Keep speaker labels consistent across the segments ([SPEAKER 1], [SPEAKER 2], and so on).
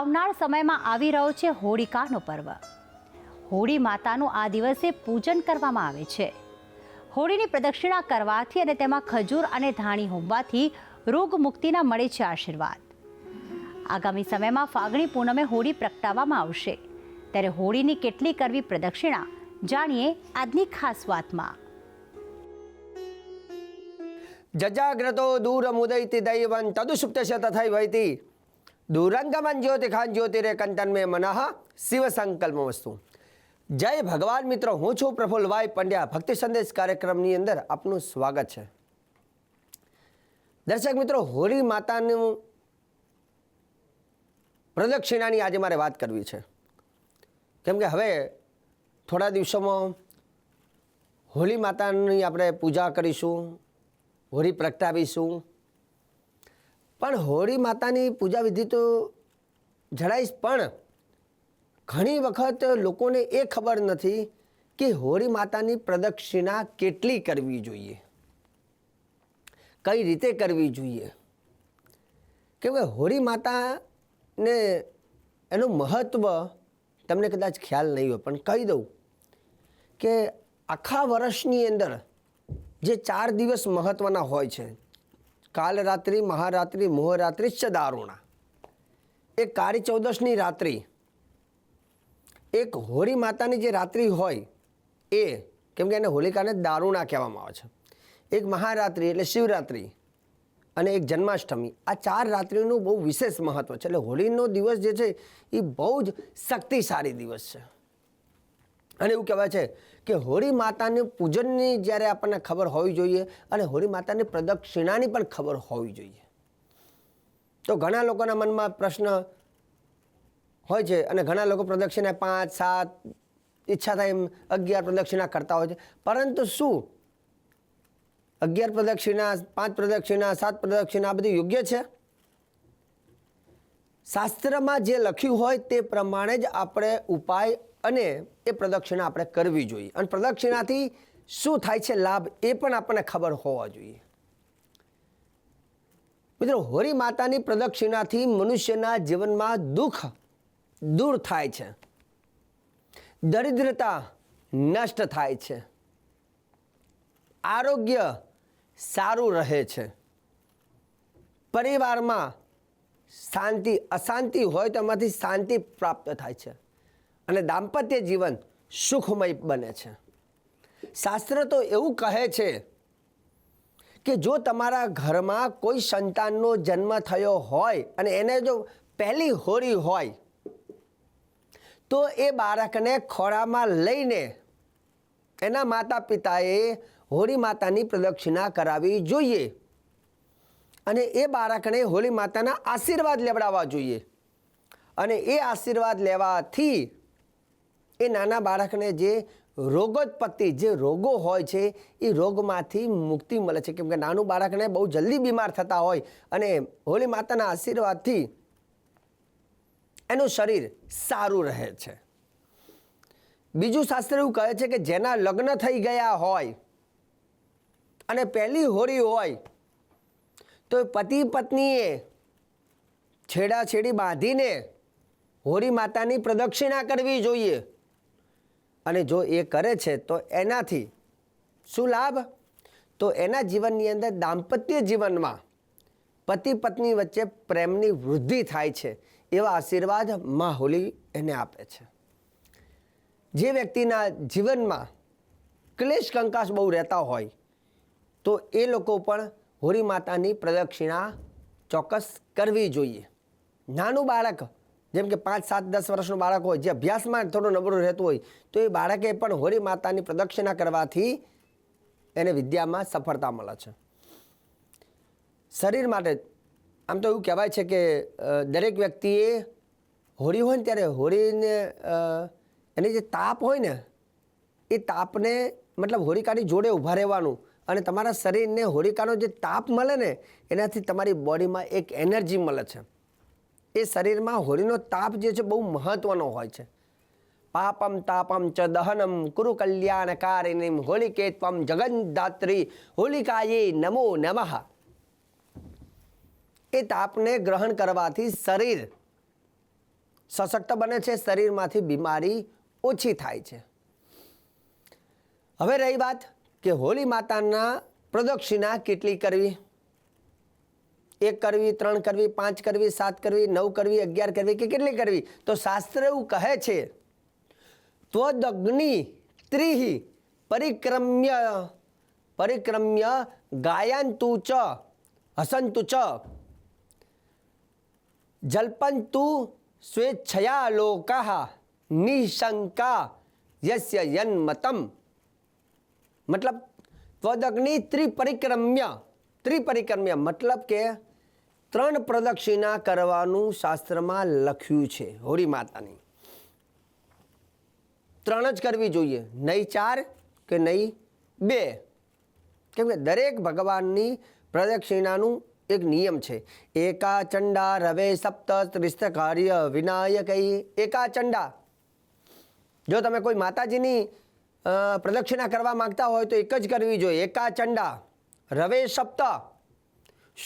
[SPEAKER 1] આવનાર સમયમાં આવી રહ્યો છે હોળિકાનો પર્વ. હોળી માતાનું આ દિવસે પૂજન કરવામાં આવે છે. હોળીની પ્રદક્ષિણા કરવાથી અને તેમાં ખજૂર અને ધાણી હોમવાથી રોગ મુક્તિના મળે છે આશીર્વાદ. આગામી સમયમાં ફાગણી પૂનમે હોળી પ્રગટાવવામાં આવશે. ત્યારે હોળીની કેટલી કરવી પ્રદક્ષિણા જાણીએ આજની ખાસ વાતમાં.
[SPEAKER 2] જજાગ્રતો દૂરમુદૈતિ દૈવં તદુસુપ્તશ તથૈવૈતિ દૂરંગમન જ્યોતિખાન જ્યોતિરે કંટન મે મનઃ શિવ સંકલ્પ વસ્તુ. જય ભગવાન મિત્રો, હું છું પ્રફુલભાઈ પંડ્યા. ભક્તિ સંદેશ કાર્યક્રમની અંદર આપનું સ્વાગત છે. દર્શક મિત્રો, હોળી માતાનું પ્રદક્ષિણાની આજે મારે વાત કરવી છે. કેમ કે હવે થોડા દિવસોમાં હોળી માતાની આપણે પૂજા કરીશું, હોળી પ્રગટાવીશું પણ હોળી માતાની પૂજા વિધિ તો જણાવીશ પણ ઘણી વખત લોકોને એ ખબર નથી કે હોળી માતાની પ્રદક્ષિણા કેટલી કરવી જોઈએ. કઈ રીતે કરવી જોઈએ? કેમ કે હોળી માતાને એનું મહત્ત્વ તમને કદાચ ખ્યાલ નહીં હોય, પણ કહી દઉં કે આખા વર્ષની અંદર જે ચાર દિવસ મહત્ત્વના હોય છે કાલરાત્રિ, મહારાત્રિ, મોહરાત્રિ ચ દારૂણા એ કાળી ચૌદશની રાત્રિ, એક હોળી માતાની જે રાત્રિ હોય, એ કેમ કે એને હોલિકાને દારૂણા કહેવામાં આવે છે. એક મહારાત્રિ એટલે શિવરાત્રિ અને એક જન્માષ્ટમી. આ ચાર રાત્રિનું બહુ વિશેષ મહત્ત્વ છે. એટલે હોળીનો દિવસ જે છે, એ બહુ જ શક્તિશાળી દિવસ છે. અને એવું કહેવાય છે કે હોળી માતાની પૂજનની જ્યારે આપણને ખબર હોવી જોઈએ અને હોળી માતાની પ્રદક્ષિણાની પણ ખબર હોવી જોઈએ. તો ઘણા લોકોના મનમાં પ્રશ્ન હોય છે અને ઘણા લોકો પ્રદક્ષિણા પાંચ, સાત, ઈચ્છા થાય એમ અગિયાર પ્રદક્ષિણા કરતા હોય છે. પરંતુ શું? અગિયાર પ્રદક્ષિણા, પાંચ પ્રદક્ષિણા, સાત પ્રદક્ષિણા આ બધું યોગ્ય છે? શાસ્ત્રમાં જે લખ્યું હોય તે પ્રમાણે જ આપણે ઉપાય અને એ પ્રદક્ષિણા આપણે કરવી જોઈએ. અને પ્રદક્ષિણાથી શું થાય છે લાભ એ પણ આપણને ખબર હોવા જોઈએ. મિત્રો હોળી માતાની પ્રદક્ષિણાથી મનુષ્યના જીવનમાં દુઃખ દૂર થાય છે. દરિદ્રતા નષ્ટ થાય છે. આરોગ્ય સારું રહે છે. પરિવારમાં શાંતિ, અશાંતિ હોય તો એમાંથી શાંતિ પ્રાપ્ત થાય છે. અને દાંપત્ય જીવન સુખમય બને છે. શાસ્ત્ર તો એવું કહે છે કે જો તમારા ઘરમાં કોઈ સંતાનનો જન્મ થયો હોય અને એને જો પહેલી હોળી હોય, તો એ બાળકને ખોળામાં લઈને એના માતા પિતાએ હોળી માતાની પ્રદક્ષિણા કરાવી જોઈએ અને એ બાળકને હોળી માતાના આશીર્વાદ લેવડાવવા જોઈએ. અને એ આશીર્વાદ લેવાથી એ નાના બાળકને જે રોગોત્પત્તિ, જે રોગો હોય છે, એ રોગમાંથી મુક્તિ મળે છે. કેમ કે નાનું બાળકને બહુ જલ્દી બીમાર થતા હોય અને હોળી માતાના આશીર્વાદથી એનું શરીર સારું રહે છે. બીજું શાસ્ત્ર એવું કહે છે કે જેના લગ્ન થઈ ગયા હોય અને પહેલી હોળી હોય, તો પતિ પત્નીએ છેડાછેડી બાંધીને હોળી માતાની પ્રદક્ષિણા કરવી જોઈએ. અને જો એ કરે છે, તો એનાથી શું લાભ? તો એના જીવનની અંદર દાંપત્ય જીવનમાં પતિ પત્ની વચ્ચે પ્રેમની વૃદ્ધિ થાય છે, એવા આશીર્વાદ મા હોલી એને આપે છે. જે વ્યક્તિના જીવનમાં ક્લેશ કંકાસ બહુ રહેતા હોય, તો એ લોકો પણ હોળી માતાની પ્રદક્ષિણા ચોક્કસ કરવી જોઈએ. નાનું બાળક જેમ કે પાંચ, સાત, દસ વર્ષનું બાળક હોય, જે અભ્યાસમાં થોડું નબળું રહેતું હોય, તો એ બાળકે પણ હોળી માતાની પ્રદક્ષિણા કરવાથી એને વિદ્યામાં સફળતા મળે છે. શરીર માટે આમ તો એવું કહેવાય છે કે દરેક વ્યક્તિએ હોળી હોય ને ત્યારે હોળીને એની જે તાપ હોય ને, એ તાપને મતલબ હોળિકાની જોડે ઊભા રહેવાનું અને તમારા શરીરને હોળિકાનો જે તાપ મળે ને, એનાથી તમારી બોડીમાં એક એનર્જી મળે છે. એ શરીરમાં હોળીનો તાપ જે છે બહુ મહત્વનો હોય છે. પાપમ તાપમ ચ દહનમ કુરુ કલ્યાણકારિણીમ હોલિકેત્વમ જગન્દાત્રી હોલિકાયે નમો નમઃ. એ તાપને ગ્રહણ કરવાથી શરીર સશક્ત બને છે, શરીરમાંથી બીમારી ઓછી થાય છે. હવે રહી વાત કે હોળી માતાના પ્રદક્ષિણા કેટલી કરવી? એક કરવી, ત્રણ કરવી, પાંચ કરવી, સાત કરવી, નવ કરવી, અગિયાર કરવી કે કેટલી કરવી? તો શાસ્ત્ર એવું કહે છે, ત્વદગ્નિ ત્રિહિ પરિક્રમ્ય પરિક્રમ્ય ગાયંતુ ચ, હસંતુ ચ, જલ્પંતુ સ્વેચ્છયા લોકા નિશંકા યસ્ય યન્મતમ. મતલબ, ત્વદગ્નિ ત્રિપરિક્રમ્ય. ત્રિપરિક્રમ્ય મતલબ કે ત્રણ પ્રદક્ષિણા કરવાનું શાસ્ત્રમાં લખ્યું છે, હોળી માતાની. ત્રણ જ કરવી જોઈએ, નહીં ચાર કે નહીં બે? કેમ કે દરેક ભગવાનની પ્રદક્ષિણાનું એક નિયમ છે, એકા ચંડા રવે સપ્ત ત્રિસ્ત કાર્ય વિનાયક એકા ચંડા. જો તમે કોઈ માતાજીની પ્રદક્ષિણા કરવા માંગતા હોય તો એક જ કરવી જોઈએ, એકા ચંડા રવે સપ્ત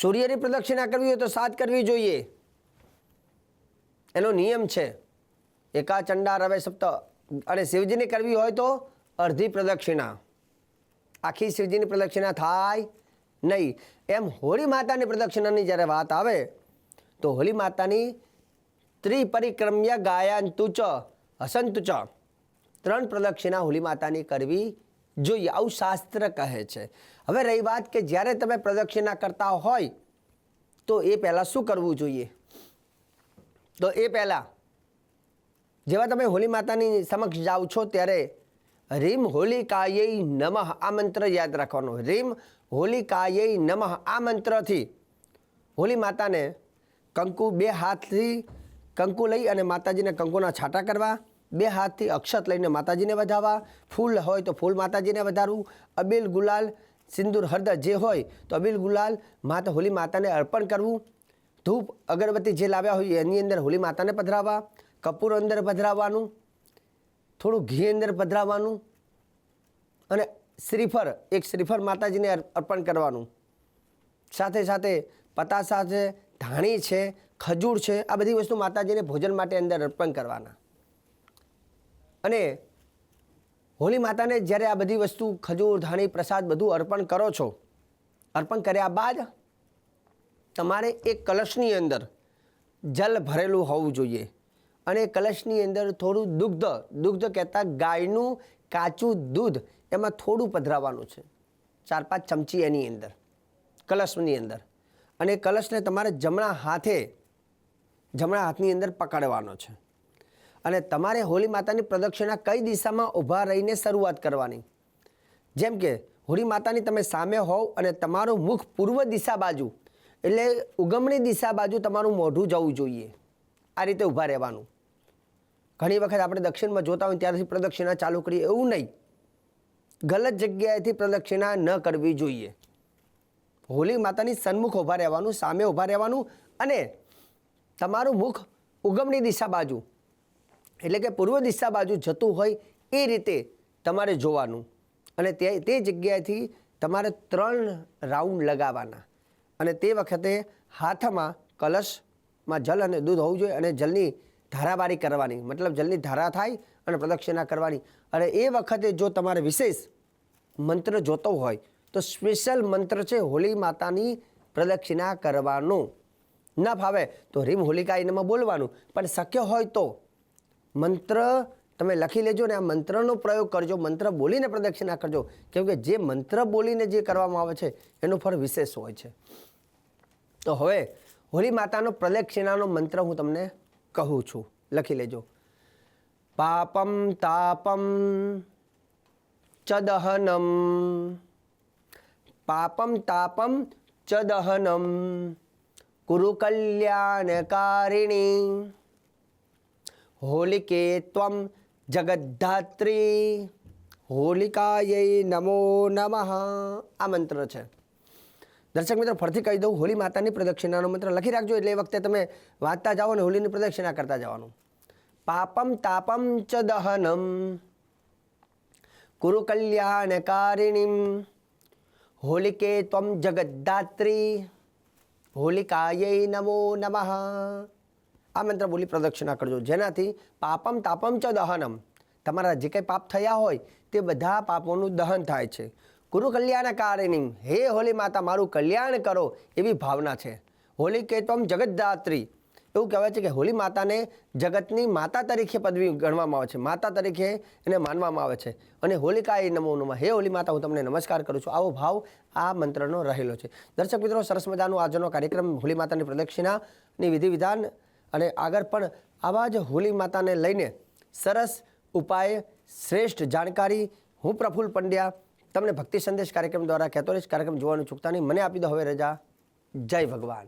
[SPEAKER 2] સૂર્યની પ્રદક્ષિણા કરવી હોય તો સાત કરવી જોઈએ. એનો નિયમ છે, એકા ચંડા રવે સપ્ત. અને શિવજીની કરવી હોય તો અડધી પ્રદક્ષિણા. આખી શિવજીની પ્રદક્ષિણા થાય નહીં. એમ હોળી માતાની પ્રદક્ષિણાની જ્યારે વાત આવે, તો હોળી માતાની ત્રિપરિક્રમ્ય ગાયંતુ ચ હસંતુ ચ ત્રણ પ્રદક્ષિણા હોળી માતાની કરવી જોઈએ. આવું શાસ્ત્ર કહે છે. હવે રહી વાત કે જ્યારે તમે પ્રદક્ષિણા કરતા હોય, તો એ પહેલાં શું કરવું જોઈએ? તો એ પહેલાં, જેવા તમે હોલી માતાની સમક્ષ જાઓ છો ત્યારે રીમ હોલિકાયೈ નમઃ આ મંત્ર યાદ રાખવાનો. રીમ હોલિકાયೈ નમઃ આ મંત્રથી હોલી માતાને કંકુ બે હાથથી કંકુ લઈ અને માતાજીને કંકુના છાંટા કરવા, બે હાથથી અક્ષત લઈને માતાજીને વધાવવા ફૂલ હોય તો ફૂલ માતાજીને વધારવું, અબીલ ગુલાલ સિંદૂર હળદર જે હોય તો અબીલ ગુલાલ માતા હોલી માતાને અર્પણ કરવું. ધૂપ અગરબત્તી જે લાવ્યા હોય એની અંદર હોળી માતાને પધરાવવા. કપૂર અંદર પધરાવવાનું. થોડું ઘી અંદર પધરાવવાનું. અને શ્રીફળ, એક શ્રીફળ માતાજીને અર્પણ કરવાનું. સાથે સાથે પતાસા છે, ધાણી છે, ખજૂર છે, આ બધી વસ્તુ માતાજીને ભોજન માટે અંદર અર્પણ કરવાના. અને હોળી માતાને જ્યારે આ બધી વસ્તુ ખજૂર, ધાણી, પ્રસાદ બધું અર્પણ કરો છો, અર્પણ કર્યા બાદ તમારે એક કલશની અંદર જલ ભરેલું હોવું જોઈએ અને એ કલશની અંદર થોડું દુગ્ધ દુગ્ધ કહેતા ગાયનું કાચું દૂધ એમાં થોડું પધરાવવાનું છે, ચાર પાંચ ચમચી એની અંદર, કલશની અંદર. અને કલશને તમારે જમણા હાથે, જમણા હાથની અંદર પકડવાનો છે. અને તમારે હોળી માતાની પ્રદક્ષિણા કઈ દિશામાં ઊભા રહીને શરૂઆત કરવાની? જેમ કે, હોળી માતાની તમે સામે હોવ અને તમારું મુખ પૂર્વ દિશા બાજુ, એટલે ઉગમણી દિશા બાજુ તમારું મોઢું જવું જોઈએ. આ રીતે ઊભા રહેવાનું. ઘણી વખત આપણે દક્ષિણમાં જોતા હોય ત્યારથી પ્રદક્ષિણા ચાલુ કરીએ, એવું નહીં. ગલત જગ્યાએથી પ્રદક્ષિણા ન કરવી જોઈએ. હોળી માતાની સન્મુખ ઊભા રહેવાનું, સામે ઊભા રહેવાનું અને તમારું મુખ ઉગમણી દિશા બાજુ એટલે કે પૂર્વ દિશા બાજુ જતું હોય એ રીતે તમારે જોવાનું. અને તે તે જગ્યાએથી તમારે ત્રણ રાઉન્ડ લગાવવાના. અને તે વખતે હાથમાં કલશમાં જલ અને દૂધ હોવું જોઈએ અને જલની ધારાબારી કરવાની. મતલબ જલની ધારા થાય અને પ્રદક્ષિણા કરવાની. અને એ વખતે જો તમારે વિશેષ મંત્ર જોતો હોય, તો સ્પેશિયલ મંત્ર છે હોળી માતાની પ્રદક્ષિણા કરવાનો. ન ફાવે તો રીમ હોલિકા એનામાં બોલવાનું. પણ શક્ય હોય તો મંત્ર તમે લખી લેજો ને આ મંત્રનો પ્રયોગ કરજો, મંત્ર બોલીને પ્રદક્ષિણા કરજો. કેમ કે જે મંત્ર બોલીને જે કરવામાં આવે છે, એનું ફળ વિશેષ હોય છે. તો હવે હોળી માતાનો પ્રદક્ષિણાનો મંત્ર હું તમને કહું છું. લખી લેજો. પાપમ તાપમ ચદહનમ. પાપમ તાપમ ચદહનમ. કુરુકલ્યાણકારિણી કુરુ કલ્યાણકારિણી. હોલિકે ત્વમ જગદ્ધાત્રી હોલિકાયે નમો નમઃ આ મંત્ર છે દર્શક મિત્રો ફરીથી કહી દઉં હોળી માતાની પ્રદક્ષિણાનો મંત્ર લખી રાખજો, એટલે એ વખતે તમે વાંચતા જાઓ અને હોળીની પ્રદક્ષિણા કરતા જવાનું. પાપમ તાપમ ચ દહનમ, કુરુ કલ્યાણકારિણીમ, હોલિકે ત્વમ જગદ્ધાત્રી હોલિકાયૈ નમો નમઃ. આ મંત્ર બોલી પ્રદક્ષિણા કરજો. જેનાથી પાપમ તાપમ ચ દહનમ. તમારા જે કંઈ પાપ થયા હોય તે બધા પાપોનું દહન થાય છે. ગુરુ કલ્યાણકારિણી, હે હોલી માતા, મારું કલ્યાણ કરો એવી ભાવના છે. હોલી કેતમ જગતદાત્રી એવું કહેવાય છે કે હોલી માતાને જગતની માતા તરીકે પદવી ગણવામાં આવે છે. માતા તરીકે એને માનવામાં આવે છે. અને હોલિકાએ નમો નમઃ. હે હોલી માતા, હું તમને નમસ્કાર કરું છું. આવો ભાવ આ મંત્રનો રહેલો છે. દર્શક મિત્રો, સરસ મજાનો આજનો કાર્યક્રમ હોલી માતાની પ્રદક્ષિણાની વિધિ વિધાન અને આગળ પણ આવા જ હોલી માતાને લઈને સરસ ઉપાય શ્રેષ્ઠ જાણકારી. હું પ્રફુલ પંડ્યા, તમને ભક્તિ સંદેશ કાર્યક્રમ દ્વારા કહેતો રહીશ. કાર્યક્રમ જોવાનું ચૂકતા નહીં. મને આપી દો હવે રજા. જય ભગવાન.